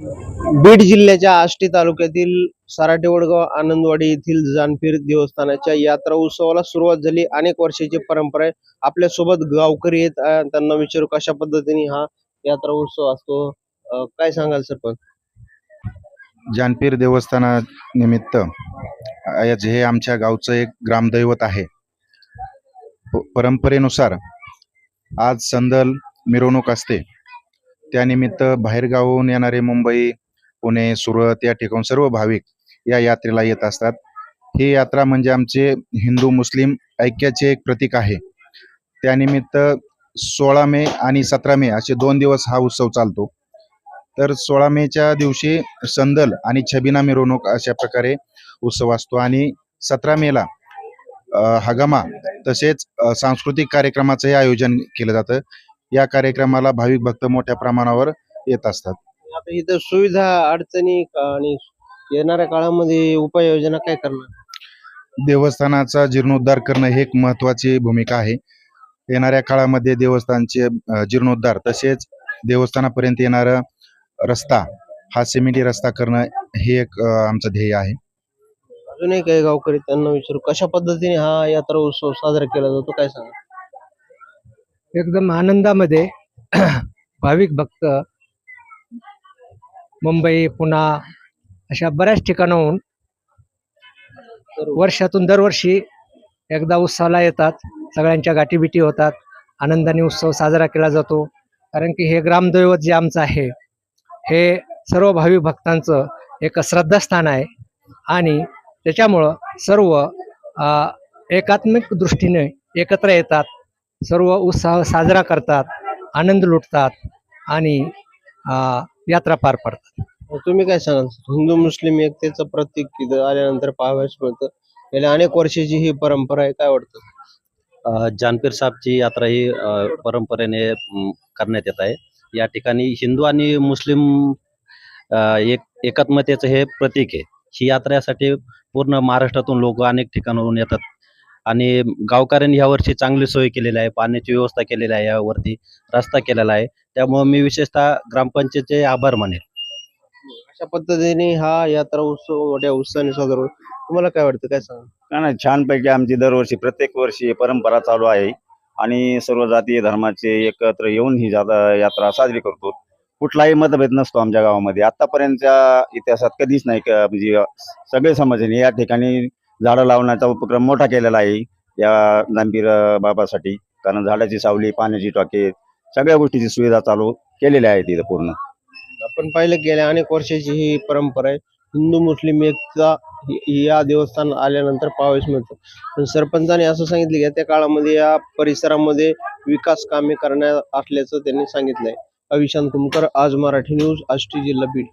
बीड जिल्ह्याच्या आष्टी तालुक्यातील सराटेवडगाव आनंदवाडी येथील जानपीर देवस्थानाच्या यात्रा उत्सवाला सुरुवात झाली. अनेक वर्षाची परंपरा आहे. आपल्यासोबत गावकरी येत त्यांना विचारू कशा पद्धतीने हा यात्रा उत्सव असतो. काय सांगाल सरपंच जानपीर देवस्थानानिमित्त आज हे आमच्या गावचं एक ग्रामदैवत आहे. परंपरेनुसार आज संदल मिरवणूक असते. त्यानिमित्त बाहेरगावहून येणारे मुंबई पुणे सुरत या ठिकाण सर्व भाविक या यात्रेला येत असतात. ही यात्रा म्हणजे आमचे हिंदू मुस्लिम ऐक्याचे एक प्रतीक आहे. त्यानिमित्त सोळा मे आणि सतरा मे असे दोन दिवस हा उत्सव चालतो. तर सोळा मेच्या दिवशी संदल आणि छबिना मिरवणूक अशा प्रकारे उत्सव असतो आणि सतरा मेला हगामा तसेच सांस्कृतिक कार्यक्रमाचंही आयोजन केलं जातं. या कार्यक्रमाला भाविक भक्त मोठ्या प्रमाणावर येत असतात. आता इथं सुविधा अडचणी आणि येणाऱ्या काळामध्ये उपाययोजना काय करणार? देवस्थानाचा जीर्णोद्धार करणं ही एक महत्वाची भूमिका आहे. येणाऱ्या काळामध्ये देवस्थानचे जीर्णोद्धार तसेच देवस्थानापर्यंत येणारा रस्ता हा सिमेंटी रस्ता करणं हे एक आमचं ध्येय आहे. अजूनही काही गावकरी त्यांना विचारू कशा पद्धतीने हा यात्रा उत्सव साजरा केला जातो काय सांगा? एकदम आनंदामध्ये भाविक भक्त मुंबई पुणा अशा बऱ्याच ठिकाणाहून वर्षातून दरवर्षी एकदा उत्सवाला येतात. सगळ्यांच्या गाठीबिटी होतात. आनंदाने उत्सव साजरा केला जातो. कारण की हे ग्रामदैवत जे आमचं आहे हे सर्व भाविक भक्तांचं एक श्रद्धास्थान आहे. आणि त्याच्यामुळं सर्व एकात्मिक दृष्टीने एकत्र येतात. सर्व उत्साह साजरा करतात आनंद लुटतात आणि यात्रा पार पडतात. तुम्ही काय सांगाल? हिंदू मुस्लिम एकतेचं प्रतीक इथं आल्यानंतर पाहावयास मिळतं. गेल्या अनेक वर्षाची ही परंपरा आहे काय वाटतं? जानपीर साहेबची यात्रा ही परंपरेने करण्यात येत आहे. या ठिकाणी हिंदू आणि मुस्लिम अ, एक एकात्मतेचं हे प्रतीक आहे. ही यात्रेसाठी पूर्ण महाराष्ट्रातून लोक अनेक ठिकाणाहून येतात. आणि गावकऱ्यांनी यावर्षी चांगली सोय केलेली आहे पाण्याची व्यवस्था केलेली आहे यावरती रस्ता केलेला आहे. त्यामुळे मी विशेषतः ग्रामपंचायतचे आभार मानेल. अशा पद्धतीने हा यात्रा उत्सव मोठ्या उत्साहाने साजरा होतो तुम्हाला काय वाटतं काय सांगा नाही नाही छानपैकी आमची दरवर्षी प्रत्येक वर्षी ही परंपरा चालू आहे. आणि सर्व जातीय धर्माचे एकत्र येऊन ही जाता यात्रा साजरी करतो. कुठलाही मतभेद नसतो आमच्या गावामध्ये. आतापर्यंतच्या इतिहासात कधीच नाही का म्हणजे सगळे समाजाने या ठिकाणी झाडं लावण्याचा उपक्रम मोठा केलेला आहे. या नांबीर बाबासाठी. कारण झाडाची सावली पाण्याची टाके सगळ्या गोष्टीची सुविधा चालू केलेल्या आहेत तिथं पूर्ण. आपण पाहिलं गेल्या अनेक वर्षाची ही परंपरा आहे. हिंदू मुस्लिम एकता या देवस्थान आल्यानंतर पावेश मिळतो. पण सरपंचाने असं सांगितलं की त्या काळामध्ये या परिसरामध्ये विकास कामे करण्यात असल्याचं त्यांनी सांगितलंय. अविशांत कुमकर आज मराठी न्यूज आष्टी जिल्हा बीड.